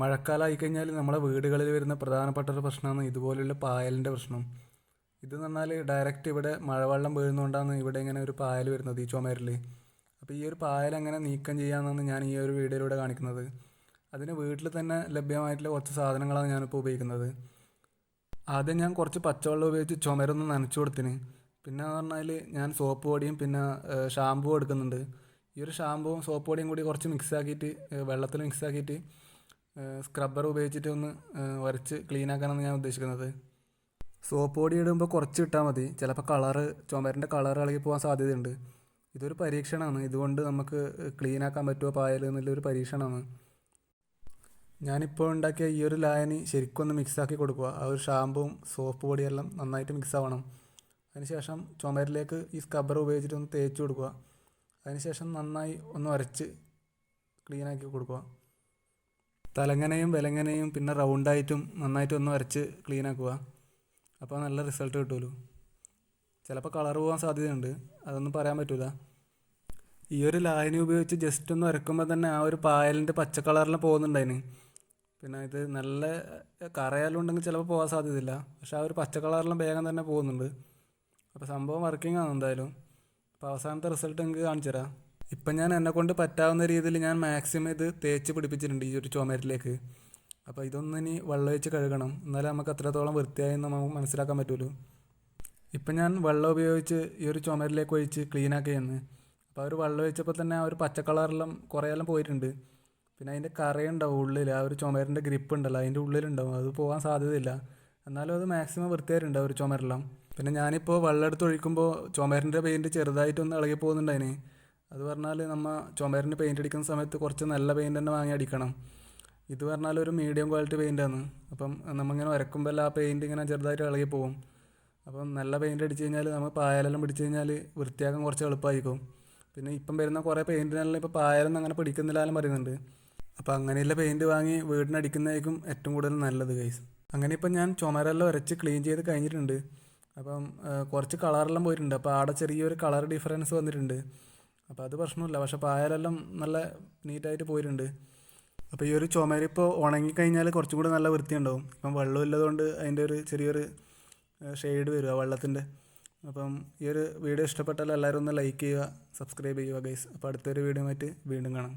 മഴക്കാലം ആയിക്കഴിഞ്ഞാൽ നമ്മുടെ വീടുകളിൽ വരുന്ന പ്രധാനപ്പെട്ട ഒരു പ്രശ്നമാണ് ഇതുപോലുള്ള പായലിന്റെ പ്രശ്നം. ഇതെന്ന് പറഞ്ഞാൽ ഡയറക്റ്റ് ഇവിടെ മഴവെള്ളം വീഴുന്നതുകൊണ്ടാണ് ഇവിടെ ഇങ്ങനെ ഒരു പായൽ വരുന്നത് ഈ ചുമരിൽ അപ്പോൾ ഈ ഒരു പായൽ എങ്ങനെ നീക്കം ചെയ്യാമെന്നാണ് ഞാൻ ഈ ഒരു വീഡിയോയിലൂടെ കാണിക്കുന്നത്. അതിന് വീട്ടിൽ തന്നെ ലഭ്യമായിട്ടുള്ള കുറച്ച് സാധനങ്ങളാണ് ഞാനിപ്പോൾ ഉപയോഗിക്കുന്നത്. ആദ്യം ഞാൻ കുറച്ച് പച്ചവെള്ളം ഉപയോഗിച്ച് ചുമരൊന്ന് നനച്ചു കൊടുത്തിന്. പിന്നെ എന്ന് പറഞ്ഞാൽ ഞാൻ സോപ്പ് പൊടിയും പിന്നെ ഷാമ്പൂ എടുക്കുന്നുണ്ട്. ഈ ഒരു ഷാമ്പുവും സോപ്പ് പൊടിയും കൂടി കുറച്ച് മിക്സ് ആക്കിയിട്ട് വെള്ളത്തിൽ മിക്സ് ആക്കിയിട്ട് സ്ക്രബ്ബർ ഉപയോഗിച്ചിട്ട് ഒന്ന് വരച്ച് ക്ലീൻ ആക്കാനാണ് ഞാൻ ഉദ്ദേശിക്കുന്നത്. സോപ്പ് പൊടി ഇടുമ്പോൾ കുറച്ച് ഇട്ടാൽ മതി. ചിലപ്പോൾ കളറ് ചുമരിന്റെ കളർ ഇളകി പോകാൻ സാധ്യതയുണ്ട്. ഇതൊരു പരീക്ഷണമാണ്. ഇതുകൊണ്ട് നമുക്ക് ക്ലീൻ ആക്കാൻ പറ്റുമോ പായൽ എന്നുള്ളൊരു പരീക്ഷണമാണ്. ഞാനിപ്പോൾ ഉണ്ടാക്കിയ ഈ ഒരു ലായനി ശരിക്കും ഒന്ന് മിക്സ് ആക്കി കൊടുക്കുക ആ ഒരു ഷാമ്പുവും സോപ്പ് പൊടിയെല്ലാം നന്നായിട്ട് മിക്സ് ആവണം. അതിനുശേഷം ചുമരിലേക്ക് ഈ സ്ക്രബ്ബർ ഉപയോഗിച്ചിട്ട് ഒന്ന് തേച്ച് കൊടുക്കുക അതിനുശേഷം നന്നായി ഒന്ന് ഉരച്ച് ക്ലീൻ ആക്കി കൊടുക്കുക തലങ്ങനെയും വിലങ്ങനെയും പിന്നെ റൗണ്ടായിട്ടും നന്നായിട്ടും ഒന്ന് വരച്ച് ക്ലീൻ ആക്കുക അപ്പോൾ നല്ല റിസൾട്ട് കിട്ടുമല്ലോ ചിലപ്പോൾ കളർ പോകാൻ സാധ്യതയുണ്ട്. അതൊന്നും പറയാൻ പറ്റില്ല ഈ ഒരു ലായനി ഉപയോഗിച്ച് ജസ്റ്റ് ഒന്ന് വരക്കുമ്പോൾ തന്നെ ആ ഒരു പായലിന്റെ പച്ച കളറിൽ പോകുന്നുണ്ടായിന് പിന്നെ ഇത് നല്ല കറയാലുണ്ടെങ്കിൽ ചിലപ്പോൾ പോകാൻ സാധ്യതയില്ല. പക്ഷെ ആ ഒരു പച്ച കളറിലും വേഗം തന്നെ പോകുന്നുണ്ട്. അപ്പോൾ സംഭവം വർക്കിംഗ് ആണ് എന്തായാലും. അപ്പോൾ അവസാനത്തെ റിസൾട്ട് നിങ്ങൾക്ക് കാണിച്ചു തരാം ഇപ്പം ഞാൻ എന്നെ കൊണ്ട് പറ്റാവുന്ന രീതിയിൽ ഞാൻ മാക്സിമം ഇത് തേച്ച് പിടിപ്പിച്ചിട്ടുണ്ട് ഈ ഒരു ചുമരിലേക്ക് അപ്പോൾ ഇതൊന്നും ഇനി വെള്ളം വെച്ച് കഴുകണം. എന്നാലേ നമുക്ക് അത്രത്തോളം വൃത്തിയായി നമുക്ക് മനസ്സിലാക്കാൻ പറ്റുള്ളൂ ഇപ്പം ഞാൻ വെള്ളം ഉപയോഗിച്ച് ഈ ഒരു ചുമരിലേക്ക് ഒഴിച്ച് ക്ലീൻ ആക്കിയെന്ന് അപ്പോൾ ഒരു വെള്ളം വെച്ചപ്പോൾ തന്നെ ആ ഒരു പച്ച കളറെല്ലാം കുറേയെല്ലാം പോയിട്ടുണ്ട്. പിന്നെ അതിന്റെ കറയുണ്ടാവും ഉള്ളിൽ ആ ഒരു ചുമരിന്റെ ഗ്രിപ്പ് ഉണ്ടല്ലോ അതിന്റെ ഉള്ളിലുണ്ടാവും. അത് പോകാൻ സാധ്യതയില്ല. എന്നാലും അത് മാക്സിമം വൃത്തിയായിട്ടുണ്ട് ആ ഒരു ചുമരെല്ലാം പിന്നെ ഞാനിപ്പോൾ വെള്ളം എടുത്ത് ഒഴിക്കുമ്പോൾ ചുമരിന്റെ പെയിന്റ് ചെറുതായിട്ടൊന്ന് ഇളകി പോകുന്നുണ്ടായിന് അത് പറഞ്ഞാൽ നമ്മൾ ചുമരിന് പെയിന്റ് അടിക്കുന്ന സമയത്ത് കുറച്ച് നല്ല പെയിന്റ് തന്നെ വാങ്ങി അടിക്കണം. ഇത് പറഞ്ഞാൽ ഒരു മീഡിയം ക്വാളിറ്റി പെയിന്റാണ് അപ്പം നമ്മളിങ്ങനെ വരക്കുമ്പോൾ ആ പെയിന്റ് ഇങ്ങനെ ചെറുതായിട്ട് ഇളകി പോകും അപ്പം നല്ല പെയിന്റ് അടിച്ച് കഴിഞ്ഞാൽ നമ്മൾ പായലെല്ലാം പിടിച്ച് കഴിഞ്ഞാൽ വൃത്തിയാക്കാൻ കുറച്ച് എളുപ്പമായിരിക്കും പിന്നെ ഇപ്പം വരുന്ന കുറേ പെയിന്റിനെല്ലാം ഇപ്പോൾ പായലൊന്നും അങ്ങനെ പിടിക്കുന്നില്ലാലും പറയുന്നുണ്ട്. അപ്പോൾ അങ്ങനെയുള്ള പെയിന്റ് വാങ്ങി വീടിനടിക്കുന്നതായിരിക്കും ഏറ്റവും കൂടുതൽ നല്ലത് ഗൈസ് അങ്ങനെ ഇപ്പം ഞാൻ ചുമരെല്ലാം വരച്ച് ക്ലീൻ ചെയ്ത് കഴിഞ്ഞിട്ടുണ്ട്. അപ്പം കുറച്ച് കളറെല്ലാം പോയിട്ടുണ്ട്. അപ്പോൾ ആടെ ചെറിയൊരു കളർ ഡിഫറൻസ് വന്നിട്ടുണ്ട്. അപ്പോൾ അത് പ്രശ്നമില്ല. പക്ഷേ പായലെല്ലാം നല്ല നീറ്റായിട്ട് പോയിട്ടുണ്ട്. അപ്പോൾ ഈ ഒരു ചുമരിപ്പോൾ ഉണങ്ങിക്കഴിഞ്ഞാൽ കുറച്ചും കൂടി നല്ല വൃത്തിയുണ്ടാവും. ഇപ്പം വെള്ളം ഇല്ലതുകൊണ്ട് അതിന്റെ ഒരു ചെറിയൊരു ഷെയ്ഡ് വരും ആ വെള്ളത്തിന്റെ. അപ്പം ഈ ഒരു വീഡിയോ ഇഷ്ടപ്പെട്ടാൽ എല്ലാവരും ഒന്ന് ലൈക്ക് ചെയ്യുക സബ്സ്ക്രൈബ് ചെയ്യുക ഗൈസ് അപ്പോൾ അടുത്തൊരു വീഡിയോ ആയിട്ട് വീണ്ടും കാണാം.